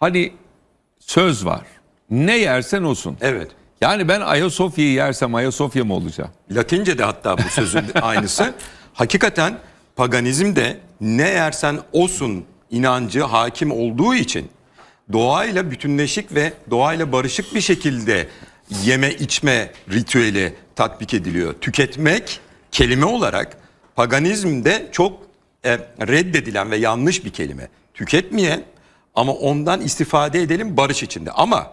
Hani söz var. Ne yersen olsun. Evet. Yani ben Ayasofya'yı yersem Ayasofya mı olacağım? Latince'de hatta bu sözün aynısı. Hakikaten paganizmde ne yersen osun inancı hakim olduğu için doğayla bütünleşik ve doğayla barışık bir şekilde yeme içme ritüeli tatbik ediliyor. Tüketmek kelime olarak paganizmde çok e, reddedilen ve yanlış bir kelime. Tüketmeyen ama ondan istifade edelim barış içinde. Ama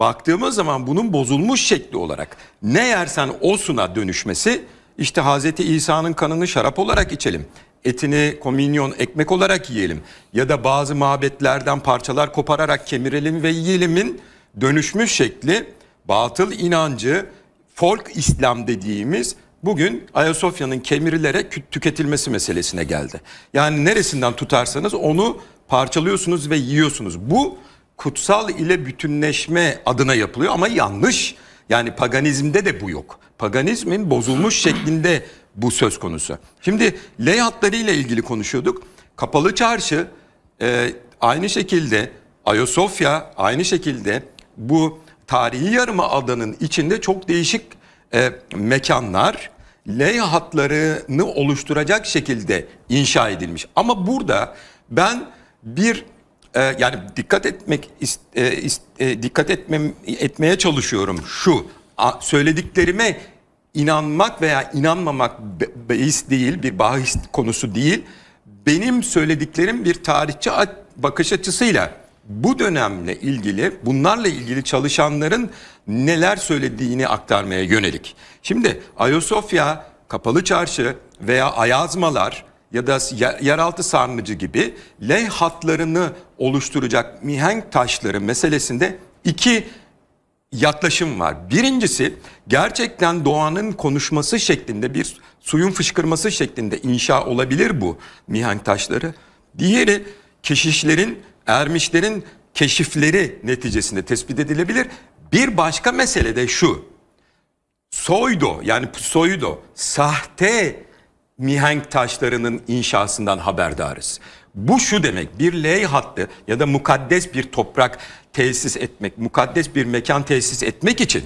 baktığımız zaman bunun bozulmuş şekli olarak ne yersen osuna dönüşmesi işte Hz. İsa'nın kanını şarap olarak içelim. Etini komünyon ekmek olarak yiyelim. Ya da bazı mabetlerden parçalar kopararak kemirelim ve yiyelimin dönüşmüş şekli batıl inancı folk İslam dediğimiz bugün Ayasofya'nın kemirilerek tüketilmesi meselesine geldi. Yani neresinden tutarsanız onu parçalıyorsunuz ve yiyorsunuz. Bu kutsal ile bütünleşme adına yapılıyor ama yanlış. Yani paganizmde de bu yok. Paganizmin bozulmuş şeklinde bu söz konusu. Şimdi ley hatları ile ilgili konuşuyorduk. Kapalı çarşı e, aynı şekilde Ayasofya aynı şekilde bu tarihi yarıma adanın içinde çok değişik e, mekanlar ley hatlarını oluşturacak şekilde inşa edilmiş. Ama burada ben bir e, yani dikkat etmek is- e, is- e, dikkat etmem etmeye çalışıyorum şu a- söylediklerime inanmak veya inanmamak beis değil bir bahis konusu değil benim söylediklerim bir tarihçi bakış açısıyla bu dönemle ilgili bunlarla ilgili çalışanların neler söylediğini aktarmaya yönelik. Şimdi Ayasofya, Kapalı Çarşı veya Ayazmalar ya da yer- yeraltı sarnıcı gibi ley hatlarını oluşturacak mihenk taşları meselesinde iki yaklaşım var. Birincisi gerçekten doğanın konuşması şeklinde bir suyun fışkırması şeklinde inşa olabilir bu mihenk taşları. Diğeri keşişlerin, ermişlerin keşifleri neticesinde tespit edilebilir. Bir başka mesele de şu. Soydo yani pseudo sahte mihenk taşlarının inşasından haberdarız. Bu şu demek bir ley hattı ya da mukaddes bir toprak tesis etmek, mukaddes bir mekan tesis etmek için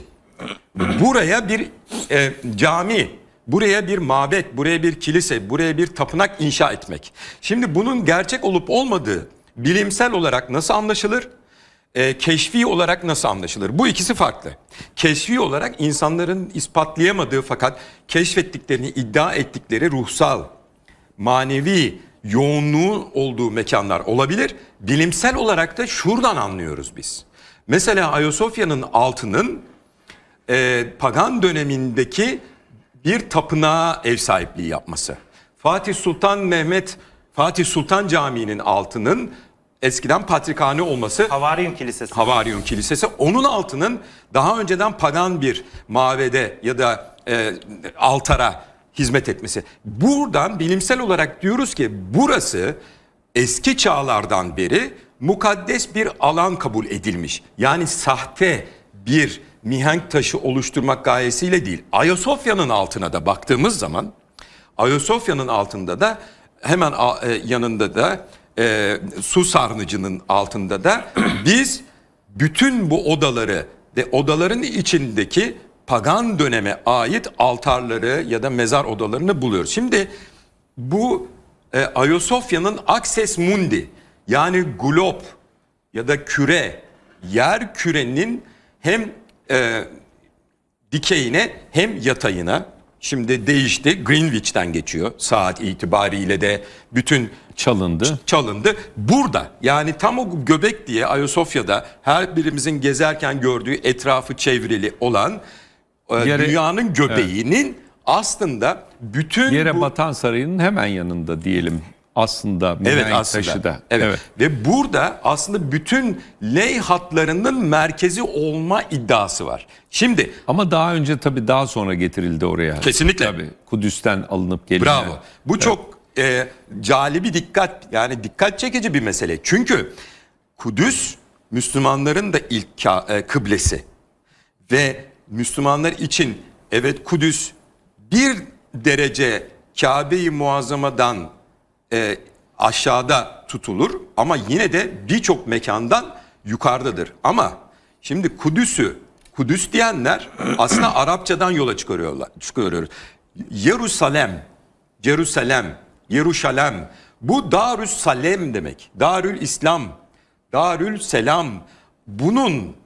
buraya bir e, cami, buraya bir mabet, buraya bir kilise, buraya bir tapınak inşa etmek. Şimdi bunun gerçek olup olmadığı bilimsel olarak nasıl anlaşılır? E, keşfi olarak nasıl anlaşılır? Bu ikisi farklı. Keşfi olarak insanların ispatlayamadığı fakat keşfettiklerini iddia ettikleri ruhsal, manevi yoğunluğu olduğu mekanlar olabilir. Bilimsel olarak da şuradan anlıyoruz biz. Mesela Ayasofya'nın altının e, pagan dönemindeki bir tapınağa ev sahipliği yapması. Fatih Sultan Mehmet, Fatih Sultan Camii'nin altının eskiden patrikhane olması Havaryum Kilisesi. Havaryum Kilisesi. Onun altının daha önceden pagan bir mavede ya da e, altara hizmet etmesi. Buradan bilimsel olarak diyoruz ki burası eski çağlardan beri mukaddes bir alan kabul edilmiş. Yani sahte bir mihenk taşı oluşturmak gayesiyle değil. Ayasofya'nın altına da baktığımız zaman Ayasofya'nın altında da hemen e, yanında da e, su sarnıcının altında da biz bütün bu odaları ve odaların içindeki pagan döneme ait altarları ya da mezar odalarını buluyoruz. Şimdi bu e, Ayasofya'nın Axis Mundi yani glob ya da küre yer kürenin hem e, dikeyine hem yatayına şimdi değişti Greenwich'ten geçiyor saat itibariyle de bütün Çalındı. çalındı. Burada yani tam o göbek diye Ayasofya'da her birimizin gezerken gördüğü etrafı çevrili olan e, Yere- dünyanın göbeğinin aslında bütün Yere bu batan sarayının hemen yanında diyelim aslında Evet aslında. taşı da. Evet. Ve burada aslında bütün ley hatlarının merkezi olma iddiası var. Şimdi Ama daha önce tabii daha sonra getirildi oraya. Kesinlikle. Tabii. Kudüs'ten alınıp gelinen. Bravo. Bu çok e, cali bir dikkat yani dikkat çekici bir mesele. Çünkü Kudüs Müslümanların da ilk e, kıblesi ve Müslümanlar için evet Kudüs bir derece Kabe-i Muazzama'dan e, aşağıda tutulur ama yine de birçok mekandan yukarıdadır. Ama şimdi Kudüs'ü Kudüs diyenler aslında Arapçadan yola çıkarıyorlar. Çıkarıyoruz. Yerusalem, Jerusalem, Yeruşalem. Bu Darüs Salem demek. Darül İslam, Darül Selam. Bunun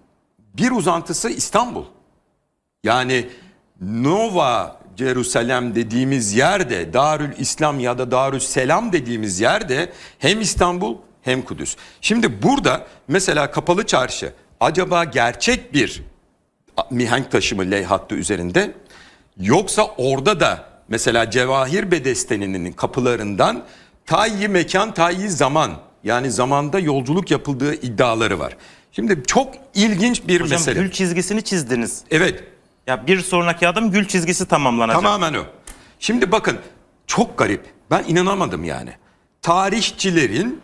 bir uzantısı İstanbul. Yani Nova Jerusalem dediğimiz yerde Darül İslam ya da Darül Selam dediğimiz yerde hem İstanbul hem Kudüs. Şimdi burada mesela kapalı çarşı acaba gerçek bir mihenk taşı mı ley hattı üzerinde yoksa orada da mesela Cevahir Bedesteni'nin kapılarından tayyi mekan tayyi zaman yani zamanda yolculuk yapıldığı iddiaları var. Şimdi çok ilginç bir Hocam mesele. gül çizgisini çizdiniz. Evet Ya bir sonraki adım gül çizgisi tamamlanacak. Tamamen o. Şimdi bakın çok garip. Ben inanamadım yani. Tarihçilerin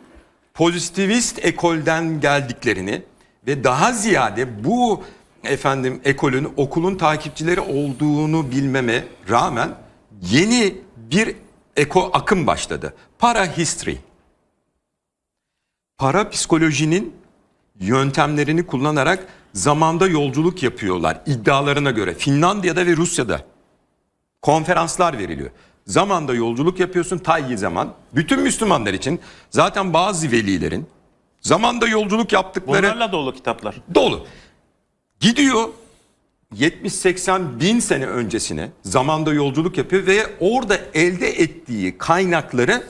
pozitivist ekolden geldiklerini ve daha ziyade bu efendim ekolün okulun takipçileri olduğunu bilmeme rağmen yeni bir eko akım başladı. Para history. Para psikolojinin yöntemlerini kullanarak zamanda yolculuk yapıyorlar iddialarına göre. Finlandiya'da ve Rusya'da konferanslar veriliyor. Zamanda yolculuk yapıyorsun tayyi zaman. Bütün Müslümanlar için zaten bazı velilerin zamanda yolculuk yaptıkları Bunlarla dolu kitaplar. dolu. Gidiyor 70-80 bin sene öncesine zamanda yolculuk yapıyor ve orada elde ettiği kaynakları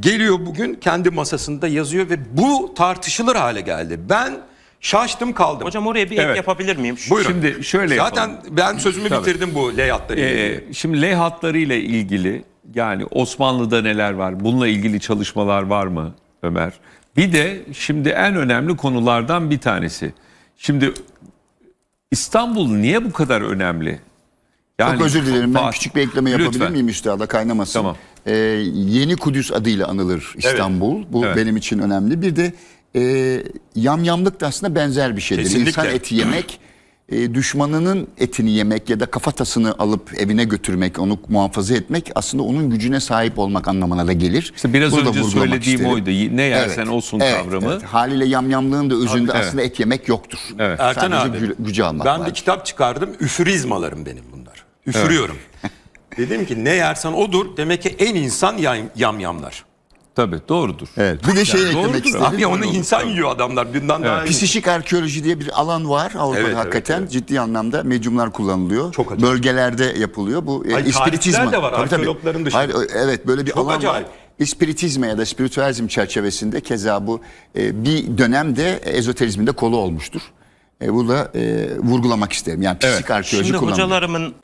geliyor bugün kendi masasında yazıyor ve bu tartışılır hale geldi. Ben şaştım kaldım. Hocam oraya bir ek Evet. yapabilir miyim? Buyurun. Şimdi şöyle Zaten yapalım. ben sözümü Tabii. bitirdim bu leyhatları. Ee, şimdi ley hatları ile ilgili yani Osmanlı'da neler var? Bununla ilgili çalışmalar var mı Ömer? Bir de şimdi en önemli konulardan bir tanesi. Şimdi İstanbul niye bu kadar önemli? Yani Çok özür dilerim. Ben Fatih- küçük bir ekleme yapabilir Lütfen. miyim üstada kaynamasın? Tamam. Ee, Yeni Kudüs adıyla anılır İstanbul. Bu Evet. benim için önemli. Bir de e, yamyamlık da aslında benzer bir şeydir. Kesinlikle. İnsan eti yemek, e, düşmanının etini yemek ya da kafatasını alıp evine götürmek, onu muhafaza etmek aslında onun gücüne sahip olmak anlamına da gelir. İşte biraz Bunu önce söylediğim isterim. oydu. Ne yersen olsun kavramı. evet. Haliyle yamyamlığın da özünde Evet. aslında et yemek yoktur. Evet. Ertan Sadece abi gü- gücü almak ben var. bir kitap çıkardım. Üfürizmalarım benim bunlar. Üfürüyorum. Dedim ki ne yersen odur. Demek ki en insan yam- yamyamlar. Tabii doğrudur. Evet. Bir de şey Yani eklemek doğrudur. istedim. Abi onu insan yiyor adamlar. Bundan daha iyi. Psikik arkeoloji diye bir alan var Avrupa'da Evet, evet, hakikaten evet. ciddi anlamda medyumlar kullanılıyor. Çok acayip. Bölgelerde yapılıyor. Bu e, Ay, tarihçiler de var, Tabii, tabii. arkeologların dışında. Hayır, ö- evet böyle bir Çok alan acayip. var. İspiritizma ya da spiritüalizm çerçevesinde keza bu e, bir dönemde ezoterizmin de kolu olmuştur. E, bu da e, vurgulamak isterim. Yani psikik arkeoloji Şimdi kullanılıyor. hocalarımın